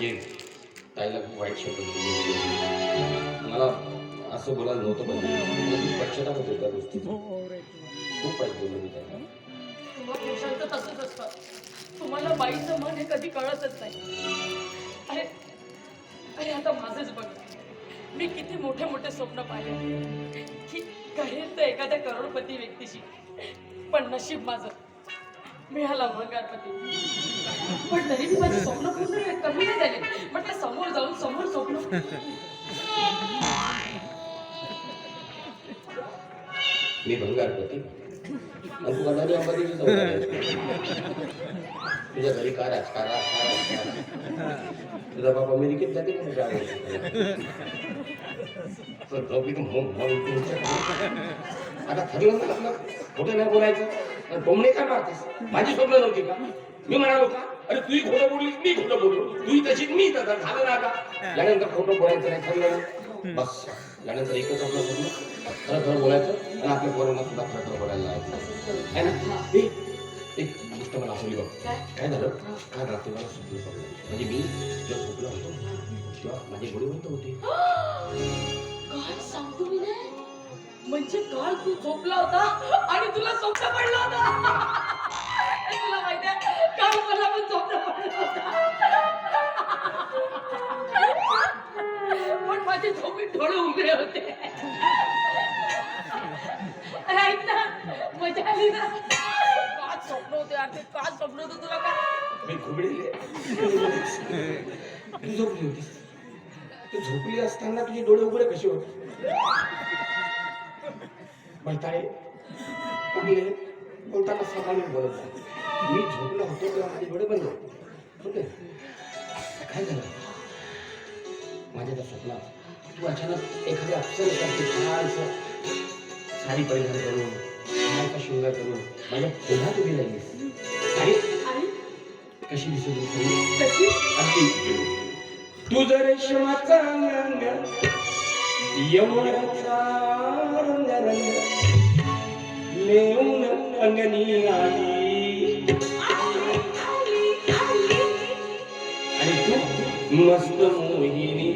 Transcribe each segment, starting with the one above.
म्हणजे ताईला खूप वाईट शब्द. मला असं बोलायला नव्हतं पाहिजे खूप पश्चाताप होतो त्या गोष्टीचा. खूप वाईट बोललो मी त्याला. तुम्हा पुरुषांचं तसंच असतं. तुम्हाला बाईचं मन हे कधी कळतच नाही. अरे अरे आता माझंच बघ. मी किती मोठे मोठे स्वप्न पाहिले. की घडेल तर एखाद्या करोडपती व्यक्तीशी. पण नशीब माझं. मिळाला भंगारपती पण तरी मी माझे स्वप्न पूर्ण कमी नाही झाले. म्हटलं समोर जाऊन समोर स्वप्न. मी भंगारपती आणि तू जाऊन आली. तुझ्या घरी का राजकारण तुझा बाप अमेरिकेत जाते का तुझ्या तर मग- मग तुमच्या- आता ठरलं ना आपलं खोटं नाही बोलायचं. आणि टोमणे काय मारतेस? माझी स्वप्न नव्हती का? मी म्हणालो का? अरे तुही खोटं बोलली मी खोटं बोललो. तुही तशी मी तसा झालं ना आता. यानंतर खोटं बोलायचं नाही ठरलं ना. बस. यानंतर एकच आपलं स्वप्न खरं खरं बोलायचं आणि आपल्या पोरांना सुद्धा खरं खरं बोलायला लावायचं. आहे ना? एक गोष्ट मला आठवली बघ. काय? झालं? काल रात्री मला स्वप्न पडलं. म्हणजे मी जेव्हा झोपलो होतो तेव्हा माझे गुरुवंत होते. सांगतो मी नाही. म्हणजे काल तू झोपला होता आणि तुला स्वप्न पडलं होता. तुला माहितीये काल मला पण स्वप्न पडलं होता. पण माझे झोपे डोळे उघडे होते. ऐक ना मजा आली ना. काय स्वप्न होते यार ते काय स्वप्न होतं तुला काय? मी घुबडेले. तू झोपली होती तू झोपली असताना तुझे डोळे उघडे कसे होते? म्हणताय पडले बोलताना सकाळी बोलत. मी झोपलो होतो तेव्हा माझे डोळे बंद होते. काय झालं? माझ्या त्या स्वप्नात तू अचानक एखाद्या अप्सरेसारखी छानसं साडी परिधान करून छानसा शृंगार करून माझ्या पुन्हा उभी राहिलीस. आणि कशी दिसत होती कशी? अगदी. तुझ रेशमाचा अंग यमुनाचा रंग रंग लेऊन अंगणी आली आणि तू मस्त मोहिनी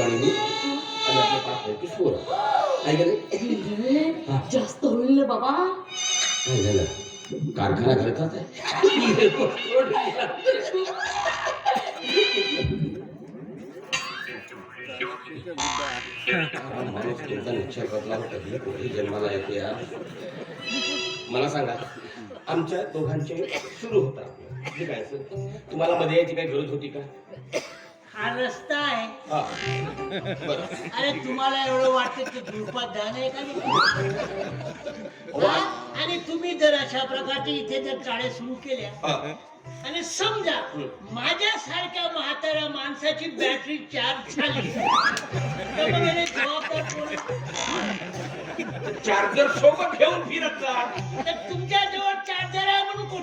आणि आपले पाच पैकी सोळा काय गेले हा. जास्त होईल ना बाबा. काय झालं? कारखाना करतात जन्माला येते मला सांगा आमच्या दोघांचे सुरू होता ठीक आहे सर. तुम्हाला मध्ये यायची काही गरज होती का? रस्ता आहे हा बरं अरे तुम्हाला एवढं वाटतं की दुर्पात जाणं आहे का नाही? हा? आणि तुम्ही जर अशा प्रकारचे इथे जर चाळे सुरू केल्या हा आणि समजा माझ्यासारख्या म्हाताऱ्या माणसाची बॅटरी चार्ज झाली तर मग याने जबाबदार कोण? चार्जर सोबत घेऊन फिरत जा तर तुमच्या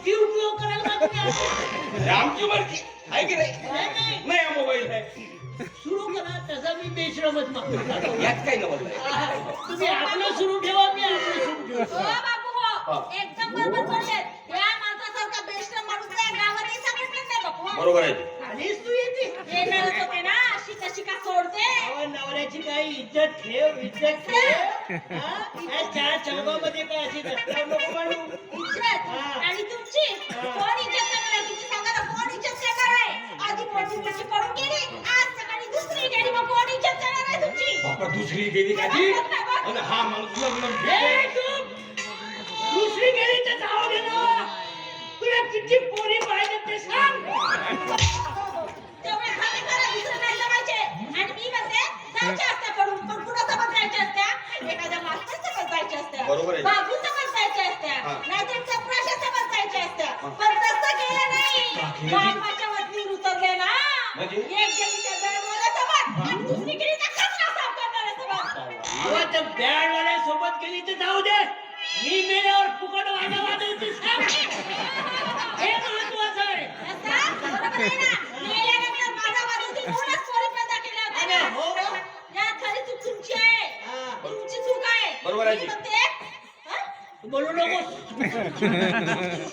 कुठे उपयोग करायला हे आमची मर्जी. आहे की नाही? नाही, नाही. नाही हा मोबाईल आहे. सुरू करा तसा मी बेश्रमच मागतो. यात काही नवल नाही तुम्ही आपलं सुरू ठेवा मी आपलं सुरू हो ठेवतो बापू हो. एकदम बरोबर बोलले या माणसासारखा बेस्ट माणूस या गावातही सापडलं नाही बापू बरोबर आहे. आलीस तू येते. येणारच होते ना. अशी कशी का सोडते? अहो, नवऱ्याची काही इज्जत ठेव इज्जत ठेव. हा? या चार चौकामध्ये काय अशी रस्त्यावर बापा दुसरी गेली का ती आणि हा माणूस लग्न ए, चूप! दुसरी गेली तर गेली तर जाऊ दे. मी मेल्यावर फुकट वाजा वाजवते हे महत्वाचं आहे? बरोबर आहे ना? मेल्यानंतर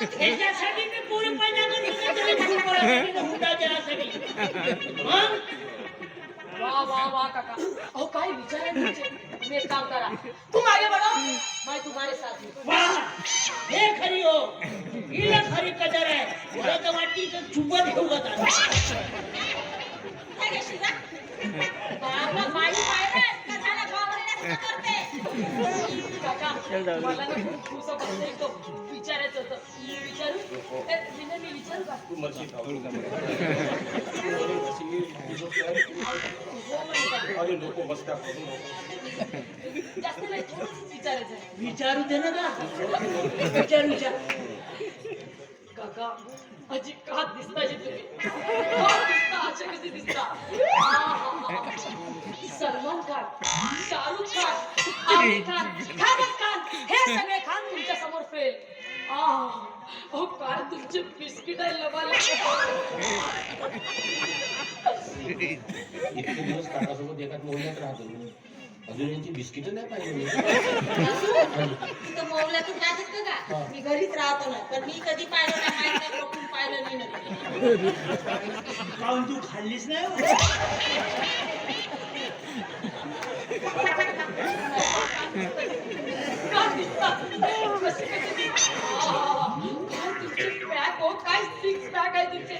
त्याच्यासाठी मी पोरी पैदा करतो वा वा वा काका. अहो काय विचार आहे तुमचे? तुम्ही एक काम करा. तू आगे बढ़ो मैं तुम्हारे साथ हूँ वाह हे खरी हो. हिला खरी कदर आहे. मला तर वाटते इथं चुपत घेऊ का. काय? बाबा, बाई? का झालं? बावरण्यासारखं करते. काका मला ना खूप दिवसापासून एक विचारायचं होतं. विचारू ए, मी विचारू का जास्त नाही विचारायचं विचारू दे ना का विचार विचार. काका अजी का दिसताय तुम्ही का दिसता असे कसे दिसता. सलमान खान शाहरुख खान आमिर खान खानच खान हे सगळे खान तुमच्या समोर फेल अहो काय तुमचे बिस्किट आहे लबाला एकाच मोहल्यात राहतो. अजून यांची बिस्किट नाही पाहिजे मी. तिथं मौल्यातून जात असतं का? मी घरीच राहतो ना. पण मी कधी पाहिलं नाही माहीत नाही कोठून पाहिलं नाही नक्की. काऊन तू खाल्लीस नाही? काय सिक्स पॅक आहे तुमचे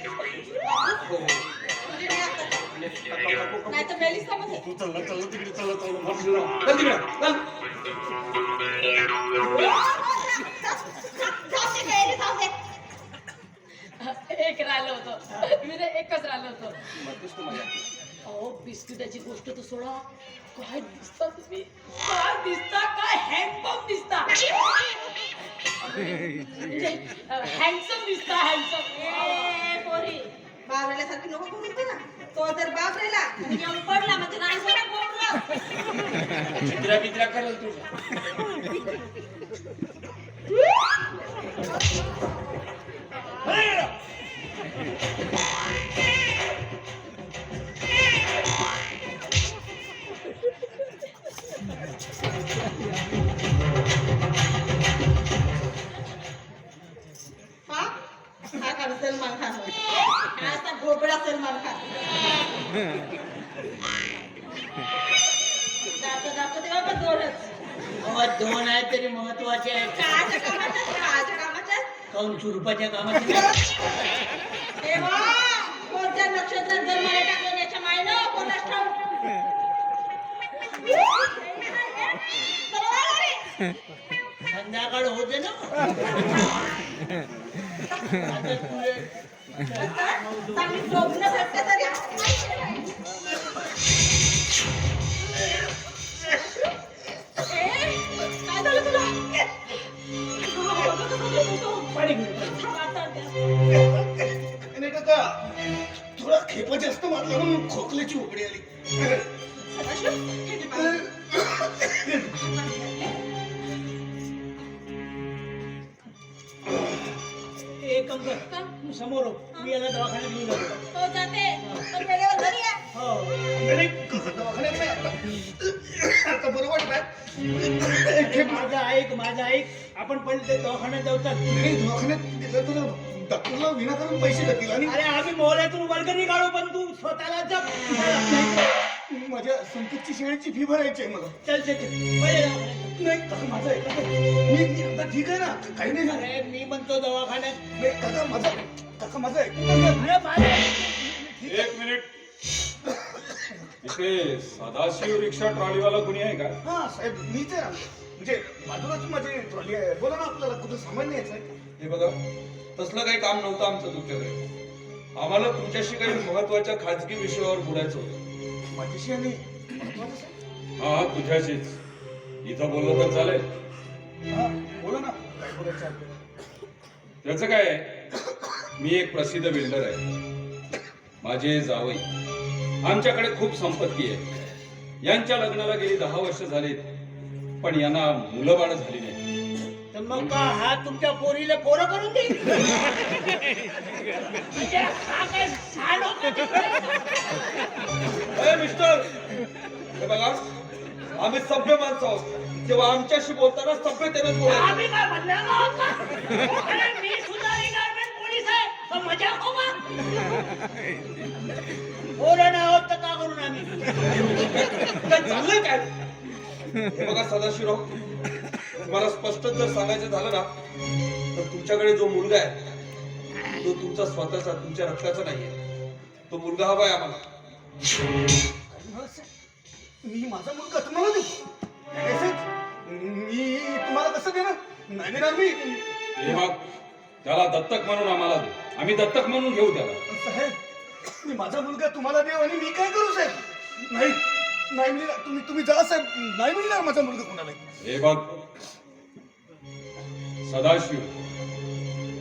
तू चल चल तिकडे चल चल चल चल तिकडे चल जाऊ दे गं, जाऊ दे. एक राहिलं होतं. मी एकच राहिलं होतं. तू अहो बिस्किटाची गोष्ट तर सोडा. काय दिसता तुम्ही? काय दिसता? काय हँडपंप दिसता? म्हणजे हँडसम दिसता हँडसम ए, पोरी. बाबराल्यासारखी नको म्हणते ना. तो जर बाबरेला येऊन पडला म्हणजे राजवाडा बोंबला चित्रा बित्रा करल तुझ्या घेऊन नाही काका थोडा खेपा जास्त मारला म्हणून खोकल्याची उघडी आली. समोर हो. मी याला दवाखान्यात घेऊन जातो. तो जाते. पण वेळेवर घरी या. हो. नाही, नाही, दवाखान्यात नाही आता? आता बरं हे माझं ऐक माझं ऐक. आपण पहिले ते दवाखान्यात जाऊ चल. दवाखान्यात गेलं तर डॉक्टरला विनाकारण पैसे लागतील आणि अरे आम्ही मोहल्यातून वर्गणी काढू पण तू स्वतःला जप. माझ्या संकेतची शाळेची फी भरायची आहे मला. चल चल चल. पहिले दवाखान्यात जाऊ. नाही काका माझं मी आता ठीक आहे ना. काही नाही झालं. अरे मी म्हणतो दवाखान्यात. नाही काका माझं काका माझं आहे. अरे माझं एक मिनिट. इथे सदाशिव रिक्षा ट्रॉलीवाला कुणी आहे का? हा साहेब मीच आहे. ना. म्हणजे बाजूलाच माझी ट्रॉली आहे. बोला ना आपल्याला कुठं सामान न्यायचं आहे? हे बघा तसलं काही काम नव्हतं आमचं तुमच्याकडे. आम्हाला तुमच्याशी काही महत्त्वाच्या खाजगी विषयावर बोलायचं होतं. माझ्याशी आणि महत्वाचं साहेब? हा तुझ्याशीच. इथं बोललं तर चालेल. हा. बोला ना. त्याचं काय? मी एक प्रसिद्ध बिल्डर आहे. माझे जावई आमच्याकडे खूप संपत्ती आहे. यांच्या लग्नाला गेली दहा वर्ष झालीत पण यांना मुलं बाळ झाली नाही. तर मग का हा तुमच्या पोरीला पोरं करून देईल? म्हणजे हा काय झाड होतं? अरे मिस्टर हे बघा आम्ही सभ्य माणसं आहोत. तेव्हा आमच्याशी बोलताना सभ्यतेने बोलायचं आम्ही काय म्हणणार आहोत का? अरे मी सुद्धा रिटायरमेंट पोलीस आहे तर मजा हो का पोरं नाही होत तर का करून आम्ही? काय चाललंय काय? हे बघा सदाशिवराव तुम्हाला स्पष्ट जर सांगायचं झालं ना तर तुमच्याकडे जो मुलगा आहे तो तुमचा स्वतःचा तुमच्या रक्ताचा नाहीये. तो मुलगा हवाय आम्हाला. हो. मी माझा मुलगा तुम्हाला देऊ? नाही. मी तुम्हाला कसं देणार? नाही देणार मी. हे बघ त्याला दत्तक म्हणून आम्हाला दे. आम्ही दत्तक म्हणून घेऊ त्याला. साहेब मी माझा मुलगा तुम्हाला देऊ आणि मी काय करू साहेब? नाही नाही मिळणार तुम्ही तुम्ही जा साहेब. नाही मिळणार माझा मुलगा कोणाला हे बघ सदाशिव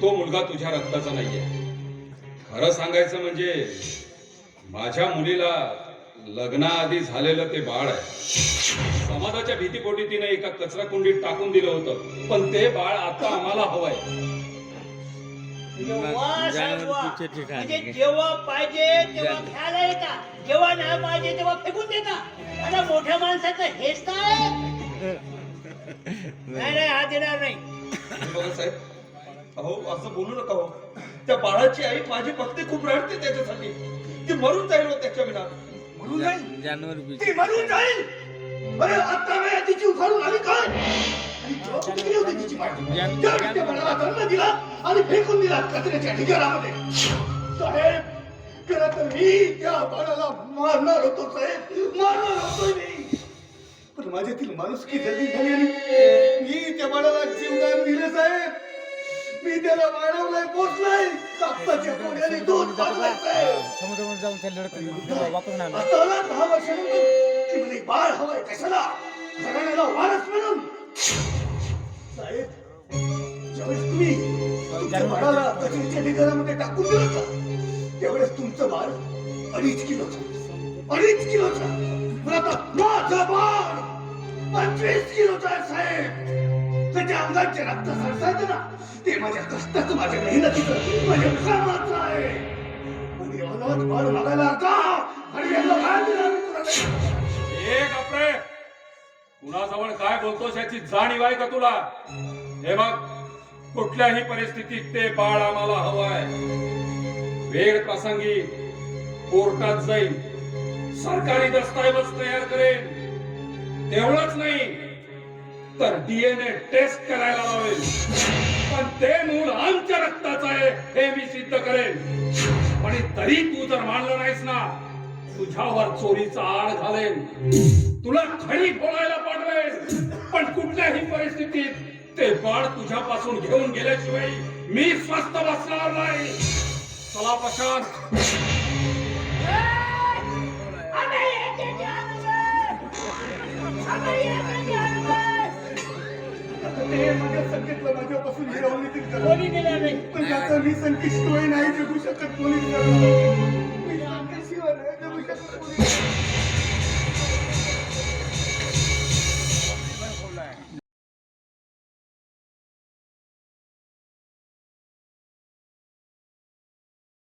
तो मुलगा तुझ्या रक्ताचा नाहीये. खरं सांगायचं म्हणजे माझ्या मुलीला लग्नाआधी झालेलं ते बाळ आहे. समाजाच्या भीतीपोटी तिने एका कचरा कुंडीत टाकून दिलं होतं. पण ते बाळ आता आम्हाला हवंय. वा. म्हणजे जेव्हा पाहिजे तेव्हा घ्यायला येता जेव्हा नाही पाहिजे तेव्हा फेकून देता. आता मोठ्या माणसाचं हेच काय नाही नाही हा देणार नाही. बघा साहेब अहो असं बोलू नका हो. त्या बाळाची आई माझी भक्ती खूप रडते त्याच्यासाठी. ती मरून जाईल हो त्याच्या विना मरून जाईल. ती मरून जाईल. अरे आता मी तिची उखाडून आली काय? दिला आणि फेकून दिला कचऱ्याच्या ढिगारामध्ये. साहेब खरं तर मी त्या बाळाला मारणार होतो साहेब. मारणार होतो मी. पण माझ्यातील माणुसकी जल्दी झाली आणि मी त्या बाळाला जीवदान दिले साहेब. मी त्याला वाढवलाय पोचलाय. कापसाच्या पोळ्याने दूध पाजलाय. साहेब समुद्रामध्ये जाऊन त्या लढत वापरून आलो आता आला दहा वर्षानंतर की म्हणे बाळ हवाय कशाला? घराण्याला वारस म्हणून. साहेब ज्यावेळेस तुम्ही तुमच्या बाळाला कचऱ्याच्या ढिगाऱ्यामध्ये टाकून दिलं त्यावेळेस तुमचं बाळ अडीच किलोचं अडीच किलोचं. पण आता माझं बाळ पंचवीस किलोचं आहे साहेब. त्याच्या अंगाचे रक्त सरसायचं ना ते माझ्या कष्टाचं माझ्या मेहनतीचं माझ्या कामाचं आहे. आणि अनवत भर मागायला का आणि यांना काय देणार मी तुला एक आपले कुणाजवळ काय बोलतोस याची जाणीव आहे का तुला? हे बघ कुठल्याही परिस्थितीत ते बाळ आम्हाला हवाय. वेळ प्रसंगी कोर्टात जाईल सरकारी दस्तऐवज तयार करेल तेवढंच नाही तर डीएनए टेस्ट करायला लावेल. पण ते मूल आमच्या रक्ताचं आहे हे मी सिद्ध करेन. आणि तरी तू जर मानलं नाहीस ना तुझ्यावर चोरीचा आळ घालेन. तुला खडी फोडायला पाठवेल पण कुठल्याही परिस्थितीत ते बाळ तुझ्यापासून घेऊन गेल्याशिवाय मी स्वस्त बसणार नाही. चला प्रशांत. आता ते माझ्या संकेतला माझ्यापासून हिरावून येतील का? कोणी दिलं नाही पण त्याचा मी संकेतशिवाय नाही जगू शकत कोणी मी नाही जगू शकत कोणी?